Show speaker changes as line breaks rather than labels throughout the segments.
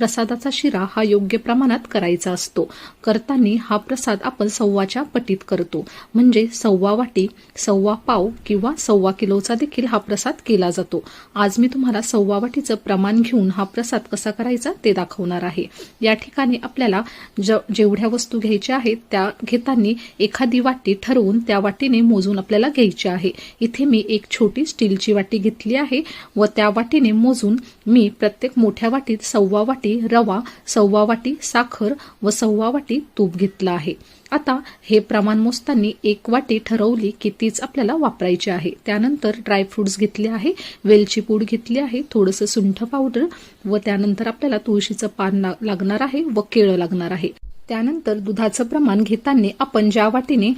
प्रसादाचा शिरा हा योग्य प्रमाणात करायचा असतो. करताना हा प्रसाद आपण सव्वाच्या पटीत करतो. म्हणजे सव्वा वाटी सव्वा पाव किंवा सव्वा किलोचा देखील हा प्रसाद केला जातो. आज मी तुम्हाला सव्वा वाटीचं प्रमाण घेऊन हा प्रसाद कसा करायचा ते दाखवणार आहे. या ठिकाणी आपल्याला ज जेवढ्या वस्तू घ्यायच्या आहेत त्या घेताना एखादी वाटी ठरवून त्या वाटीने मोजून आपल्याला घ्यायची आहे. इथे मी एक छोटी स्टीलची वाटी घेतली आहे व त्या वाटीने मोजून मी प्रत्येक मोठ्या वाटीत सव्वा वाटी रवा सव्वा वाटी साखर व सव्वा वाटी तूप घेतलं आहे. आता हे प्रमाण मोजताना एक वाटी ठरवली की तीच आपल्याला वापरायची आहे. त्यानंतर ड्रायफ्रुट्स घेतले आहे वेलची पूड घेतली आहे थोडंसं सुंठ पावडर व त्यानंतर आपल्याला तुळशीचं पान लागणार आहे व केळं लागणार आहे. त्यानंतर दुधाचं प्रमाण घेताना आपण ज्या वाटीने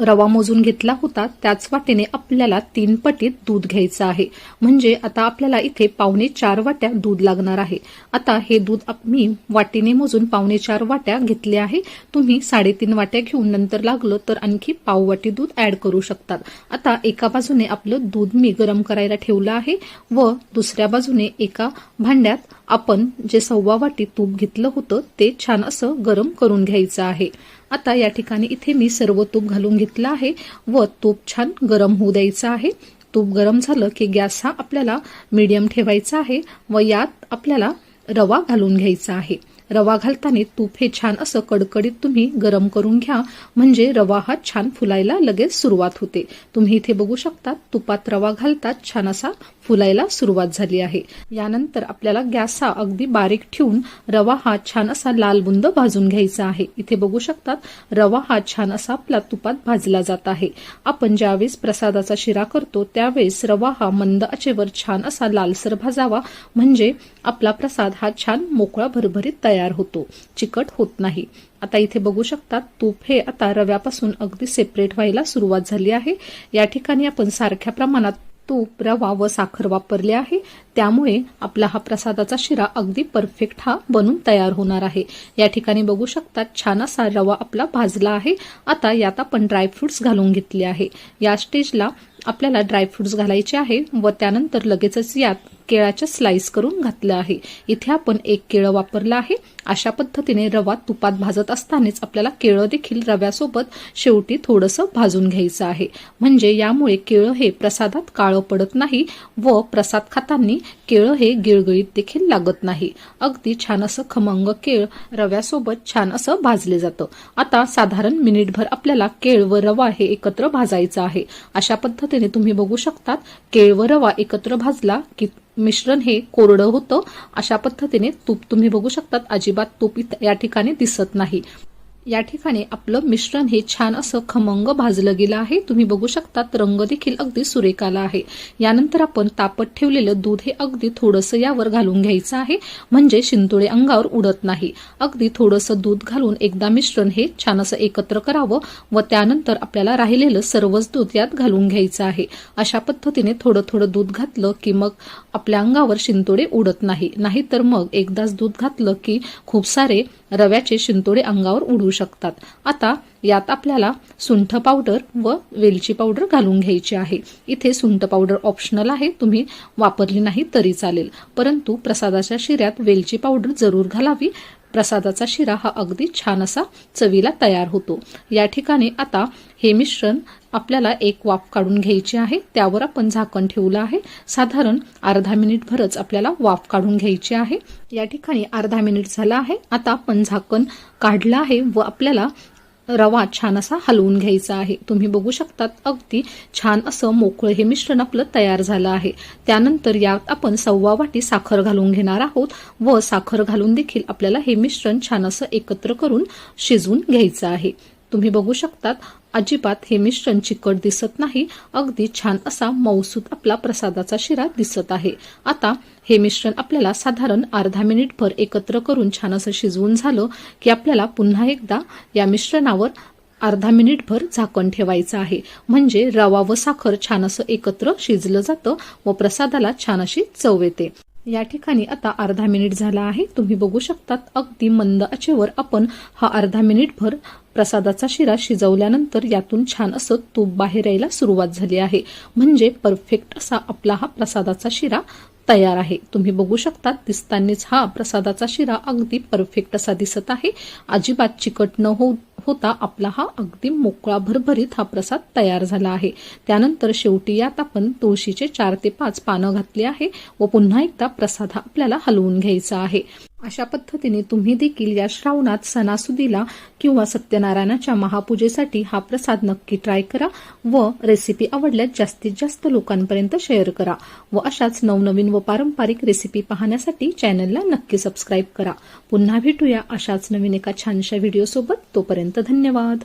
रवा मोजून घेतला होता त्याच वाटीने आपल्याला तीन पटीत दूध घ्यायचं आहे. म्हणजे आता आपल्याला इथे पावणे चार वाट्या दूध लागणार आहे. आता हे दूध मी वाटीने मोजून पावणे चार वाट्या घेतले आहे. तुम्ही साडेतीन वाट्या घेऊन नंतर लागलं तर आणखी पाव वाटी दूध ऍड करू शकतात. आता एका बाजूने आपलं दूध मी गरम करायला ठेवलं आहे व दुसऱ्या बाजूने एका भांड्यात आपण जे सव्वा वाटी तूप घेतलं होतं ते छान असं गरम करून घ्यायचं आहे. आता या ठिकाणी इथे मी सर्व तूप घालून घेतलं आहे व तूप छान गरम होऊ द्यायचं आहे. तूप गरम झालं की गॅस हा आपल्याला मीडियम ठेवायचा आहे व यात आपल्याला रवा घालून घ्यायचा आहे. रवा घालताना तूप हे छान असं कडकडीत तुम्ही गरम करून घ्या. म्हणजे रवा हा छान फुलायला लगेच सुरुवात होते. तुम्ही इथे बघू शकता तुपात रवा घालतात छान असा फुलायला सुरुवात झाली आहे. यानंतर आपल्याला गॅस हा अगदी बारीक ठेवून रवा हा छान असा लाल बुंद भाजून घ्यायचा आहे. इथे बघू शकतात रवा हा छान असा आपला तुपात भाजला जात आहे. आपण ज्यावेळेस प्रसादाचा शिरा करतो त्यावेळेस रवा हा मंद आचेवर छान असा लालसर भाजावा. म्हणजे आपला प्रसाद हा छान मोकळा भरभरीत तयार होतो. चिकट होत नाही. आता इथे बघू शकतात तूप हे आता रव्यापासून अगदी सेपरेट व्हायला सुरुवात झाली आहे. या ठिकाणी आपण सारख्या प्रमाणात तूप रवा व साखर वापरले आहे. त्यामुळे आपला हा प्रसादाचा शिरा अगदी परफेक्ट हा बनून तयार होणार आहे. या ठिकाणी बघू शकतात छान असा रवा आपला भाजला आहे. आता यात आपण ड्रायफ्रुट्स घालून घेतले आहे. या स्टेजला आपल्याला ड्रायफ्रुट्स घालायचे आहे व त्यानंतर लगेचच यात केळाच्या स्लाइस करून घातलं आहे. इथे आपण एक केळं वापरलं आहे. अशा पद्धतीने रवा तुपात भाजत असतानाच आपल्याला केळं देखील रव्यासोबत शेवटी थोडंसं भाजून घ्यायचं आहे. म्हणजे यामुळे केळं हे प्रसादात काळं पडत नाही व प्रसाद खाताना केळं हे गिळगळीत देखील लागत नाही. अगदी छान असं खमंग केळ रव्यासोबत छान असं भाजले जातं. आता साधारण मिनिटभर आपल्याला केळ व रवा हे एकत्र भाजायचं आहे. अशा पद्धतीने तुम्ही बघू शकतात केळ व रवा एकत्र भाजला की मिश्रण हे कोरडं होतं. अशा पद्धतीने तूप तुम्ही बघू शकतात. अजिबात तूप या ठिकाणी दिसत नाही. या ठिकाणी आपलं मिश्रण हे छान असं खमंग भाजलं गेलं आहे. तुम्ही बघू शकतात रंग देखील अगदी सुरेख आला आहे. यानंतर आपण तापत ठेवलेलं दूध हे अगदी थोडंसं यावर घालून घ्यायचं आहे. म्हणजे शिंतुळे अंगावर उडत नाही. अगदी थोडंसं दूध घालून एकदा मिश्रण हे छान असं एकत्र करावं व त्यानंतर आपल्याला राहिलेलं सर्वच दूध यात घालून घ्यायचं आहे. अशा पद्धतीने थोडं थोडं दूध घातलं की मग आपल्या अंगावर शिंतोडे उडत नाही. नाहीतर मग एकदाच दूध घातलं की खूप सारे रव्याचे शिंतोडे अंगावर उडू शकतात. आता यात आपल्याला सुंठ पावडर व वेलची पावडर घालून घ्यायची आहे. इथे सुंठ पावडर ऑप्शनल आहे तुम्ही वापरली नाही तरी चालेल. परंतु प्रसादाच्या शिऱ्यात वेलची पावडर जरूर घालावी. प्रसादाचा शिरा हा अगदी छान असा चवीला तयार होतो. या ठिकाणी आता हे मिश्रण आपल्याला एक वाफ काढून घ्यायची आहे. त्यावर आपण झाकण ठेवलं आहे. साधारण अर्धा मिनिट भरच आपल्याला वाफ काढून घ्यायची आहे. या ठिकाणी अर्धा मिनिट झाला आहे. आता आपण झाकण काढलं आहे व आपल्याला रवा छान असा हलवून घ्यायचा आहे. तुम्ही बघू शकतात अगदी छान असं मोकळं हे मिश्रण आपलं तयार झालं आहे. त्यानंतर यात आपण सव्वा वाटी साखर घालून घेणार आहोत व साखर घालून देखील आपल्याला हे मिश्रण छान असं एकत्र करून शिजवून घ्यायचं आहे. तुम्ही बघू शकतात अजिबात हे मिश्रण चिकट दिसत नाही. अगदी छान असा मौसूद आपला प्रसादाचा शिरा दिसत आहे. आता हे मिश्रण आपल्याला साधारण अर्धा मिनिटभर एकत्र करून छान असं शिजवून झालं की आपल्याला पुन्हा एकदा या मिश्रणावर अर्धा मिनिटभर झाकण ठेवायचं आहे. म्हणजे रवा व साखर छान असं एकत्र शिजलं जातं व प्रसादाला छान अशी चव येते. या ठिकाणी आता अर्धा मिनिट झाला आहे. तुम्ही बघू शकतात अगदी मंद आचेवर आपण हा अर्धा मिनिटभर प्रसादाचा शिरा शिजवल्यानंतर यातून छान असं तूप बाहेर यायला सुरुवात झाली आहे. म्हणजे परफेक्ट असा आपला हा प्रसादाचा शिरा तयार आहे. तुम्ही बघू शकता दिसतानीच हा प्रसादाचा शिरा अगदी परफेक्ट असा दिसत आहे. अजिबात चिकट न होऊ होता आपला हा अगदी मोकळा भरभरीत हा प्रसाद तयार झाला आहे. त्यानंतर शेवटी यात आपण तुळशीचे चार ते पाच पानं घातली आहे व पुन्हा एकदा प्रसाद हा आपल्याला हलवून घ्यायचा आहे. अशा पद्धतीने तुम्ही देखील या श्रावणात सणासुदीला किंवा सत्यनारायणाच्या महापूजेसाठी हा प्रसाद नक्की ट्राय करा व रेसिपी आवडल्यास जास्तीत जास्त लोकांपर्यंत शेअर करा व अशाच नवनवीन व पारंपरिक रेसिपी पाहण्यासाठी चॅनलला नक्की सबस्क्राईब करा. पुन्हा भेटूया अशाच नवीन एका छानशा व्हिडिओसोबत तोपर्यंत धन्यवाद.